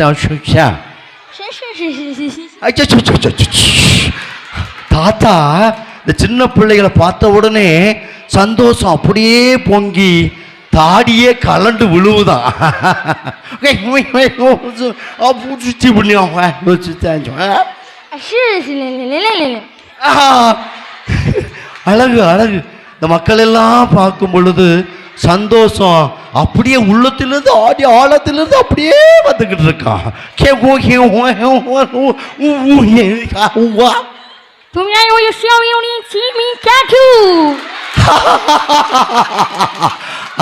தாத்தா தாத்தா இந்த சின்ன பிள்ளைகளை பார்த்த உடனே சந்தோஷம் அப்படியே பொங்கி தாடியே கலண்டு விழுவுதான் சுத்தி பண்ணி அழகு அழகு இந்த மக்கள் எல்லாம் பார்க்கும் பொழுது சந்தோஷம். அப்படியே உள்ளத்திலிருந்து ஆடி ஆழத்திலிருந்து அப்படியே வந்துக்கிட்டு இருக்கான். கே ஓ ஹே ஓ ஹே ஓ ஓ ஊ ஹே கா ஊவா தும் யா யோ யோ ஷியோ யோ நீ சீ மீ கே டு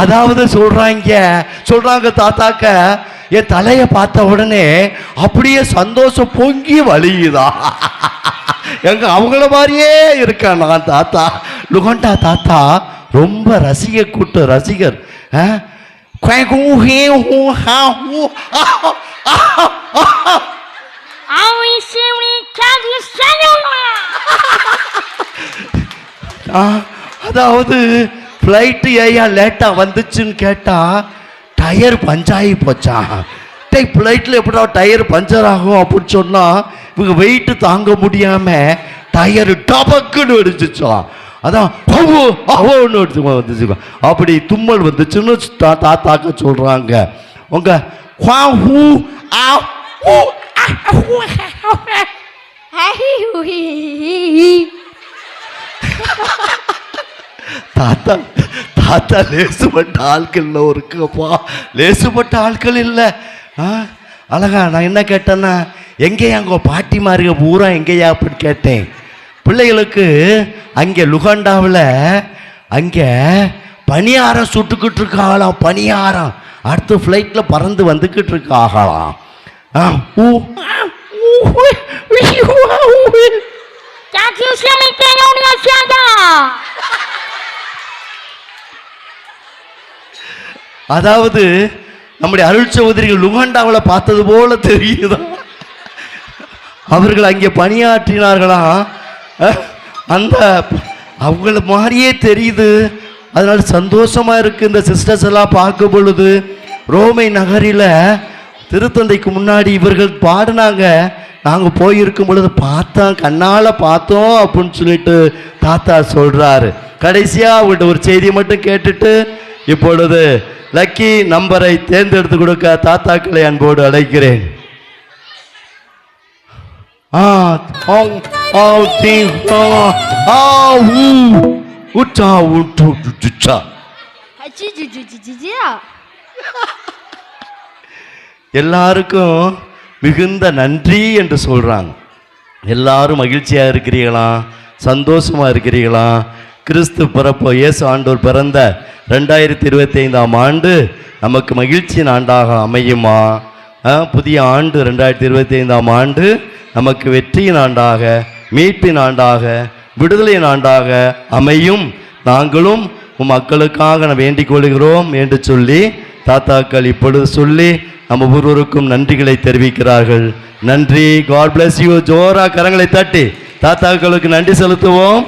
அதாவது சொல்றாங்க சொல்றாங்க தாத்தாக்க என் தலையை பார்த்த உடனே அப்படியே சந்தோஷம் பொங்கி வலியுதா எங்க அவங்கள மாதிரியே இருக்கேன் நான் தாத்தா. லுகண்டா தாத்தா ரொம்ப ரசிக கூட்டம் ரசிகர். அதாவது ஃப்ளைட்டு ஏன் லேட்டாக வந்துச்சுன்னு கேட்டால் டயர் பஞ்சாகி போச்சா? டே ஃப்ளைட்டில் எப்படா டயர் பஞ்சர் ஆகும் அப்படின்னு சொன்னால் இவங்க வெயிட்டு தாங்க முடியாமல் டயர் டபக்குன்னு வெடிச்சிச்சோம் அதான் அவோன்னு வந்துச்சுங்க அப்படி தும்மல் வந்துச்சுன்னு தாத்தாக்க சொல்கிறாங்க உங்க குவா ஹூ ஆ ஹூ தாத்தா தாத்தா லேசுப்பட்ட ஆட்கள் இல்லை இருக்குப்பா லேசுப்பட்ட ஆட்கள் இல்லை. ஆ அழகா நான் என்ன கேட்டேன்னா எங்கேயா உங்கள் பாட்டிமாருங்க பூரா எங்கேயா அப்படின்னு கேட்டேன். பிள்ளைகளுக்கு அங்கே லுகாண்டாவில் அங்கே பனியாரம் சுட்டுக்கிட்டு இருக்க ஆகலாம் பனியாரம் அடுத்த ஃப்ளைட்டில் பறந்து வந்துக்கிட்டு இருக்க ஆகலாம் அதாவது நம்முடைய அருள் சௌதரிகள் லுகண்டாவில் பார்த்தது போல தெரியுதா? அவர்கள் அங்கே பணியாற்றினார்களாம் அந்த அவங்கள மாதிரியே தெரியுது. அதனால் சந்தோஷமாக இருக்கு இந்த சிஸ்டர்ஸ் எல்லாம் பார்க்கும் பொழுது. ரோமை நகரில் திருத்தந்தைக்கு முன்னாடி இவர்கள் பாடினாங்க. நாங்கள் போயிருக்கும் பொழுது பார்த்தோம் கண்ணால் பார்த்தோம் அப்படின்னு சொல்லிட்டு தாத்தா சொல்கிறாரு கடைசியாக அவங்கள்ட்ட ஒரு செய்தியை மட்டும் கேட்டுட்டு இப்பொழுது லக்கி நம்பரை தேர்ந்தெடுத்து கொடுக்க தாத்தாக்களை அன்போடு அழைக்கிறேன். ஆ எல்லாருக்கும் மிகுந்த நன்றி என்று சொல்கிறாங்க எல்லாரும் மகிழ்ச்சியாக இருக்கிறீங்களா சந்தோஷமாக இருக்கிறீங்களா கிறிஸ்து பிறப்பு இயேசு ஆண்டோர் பிறந்த ரெண்டாயிரத்தி இருபத்தி ஐந்தாம் ஆண்டு நமக்கு மகிழ்ச்சியின் ஆண்டாக அமையுமா? புதிய ஆண்டு ரெண்டாயிரத்தி இருபத்தி ஐந்தாம் ஆண்டு நமக்கு வெற்றியின் ஆண்டாக மீட்பின் ஆண்டாக விடுதலையின் ஆண்டாக அமையும். நாங்களும் உன் மக்களுக்காக வேண்டிக் கொள்கிறோம் என்று சொல்லி தாத்தாக்கள் இப்பொழுது சொல்லி நம்ம ஒவ்வொருவருக்கும் நன்றிகளை தெரிவிக்கிறார்கள். நன்றி. காட் பிளஸ் யூ ஜோரா கரங்களை தட்டி தாத்தாக்களுக்கு நன்றி செலுத்துவோம்.